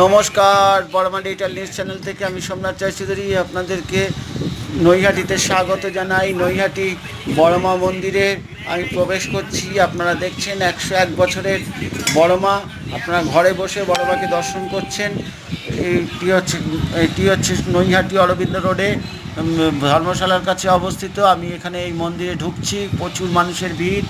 নমস্কার বড়মা digital news channel থেকে আমি সোমনাথ চৌধুরী আপনাদেরকে নৈহাটিতে স্বাগত জানাই। নৈহাটি বড়মা মন্দিরে আমি প্রবেশ করছি। আপনারা দেখছেন একশো এক বছরের বড়মা। আপনারা ঘরে বসে বড়মাকে দর্শন করছেন। এটি হচ্ছে এটি হচ্ছে নৈহাটি অরবিন্দ রোডে ধর্মশালার কাছে অবস্থিত। আমি এখানে এই মন্দিরে ঢুকছি। প্রচুর মানুষের ভিড়।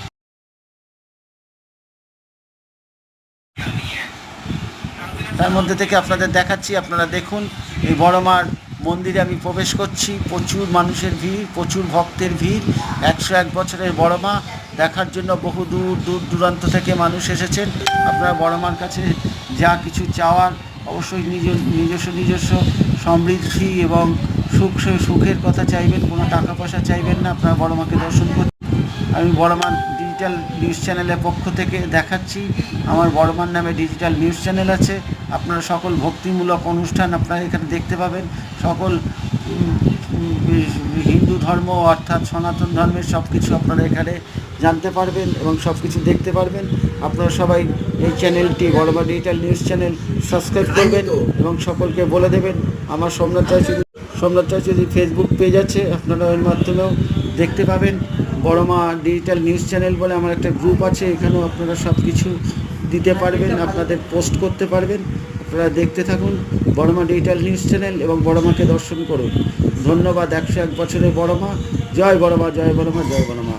তার মধ্যে থেকে আপনাদের দেখাচ্ছি, আপনারা দেখুন, এই বড়মার মন্দিরে আমি প্রবেশ করছি, প্রচুর মানুষের ভিড়, প্রচুর ভক্তের ভিড়, একশো এক বছরের বড়মা দেখার জন্য বহু দূর দূর দূরান্ত থেকে মানুষ এসেছেন। আপনারা বড়মার কাছে যা কিছু চাওয়ার, অবশ্যই নিজ, নিজস্ব নিজস্ব সমৃদ্ধি এবং সুখ, সুখের কথা চাইবেন, কোনো টাকা পয়সা চাইবেন না, আপনারা বড়মাকে দর্শন করতে আমি বড়মান ডিজিটাল নিউজ চ্যানেলের পক্ষ থেকে দেখাচ্ছি। আমার বড়মান নামে ডিজিটাল নিউজ চ্যানেল আছে। আপনারা সকল ভক্তিমূলক অনুষ্ঠান আপনারা এখানে দেখতে পাবেন। সকল হিন্দু ধর্ম অর্থাৎ সনাতন ধর্মের সব কিছু আপনারা এখানে জানতে পারবেন এবং সব কিছু দেখতে পারবেন। আপনারা সবাই এই চ্যানেলটি Boroma digital news channel subscribe করবেন এবং সকলকে বলে দেবেন, আমার সোমনাথ চৌধুরী সোমনাথ চৌধুরী ফেসবুক পেজ আছে। আপনারা এর মাধ্যমেও দেখতে পাবেন। বড়মা ডিজিটাল নিউজ চ্যানেল বলে আমার একটা গ্রুপ আছে এখানেও আপনারা সব কিছু দিতে পারবেন। আপনাদের পোস্ট করতে পারবেন আপনারা দেখতে থাকুন বড়মা ডিজিটাল নিউজ চ্যানেল এবং বড়মাকে দর্শন করুন। ধন্যবাদ একশো এক বছরের বড়মা। জয় বড়মা জয় বড়মা জয় বড়মা।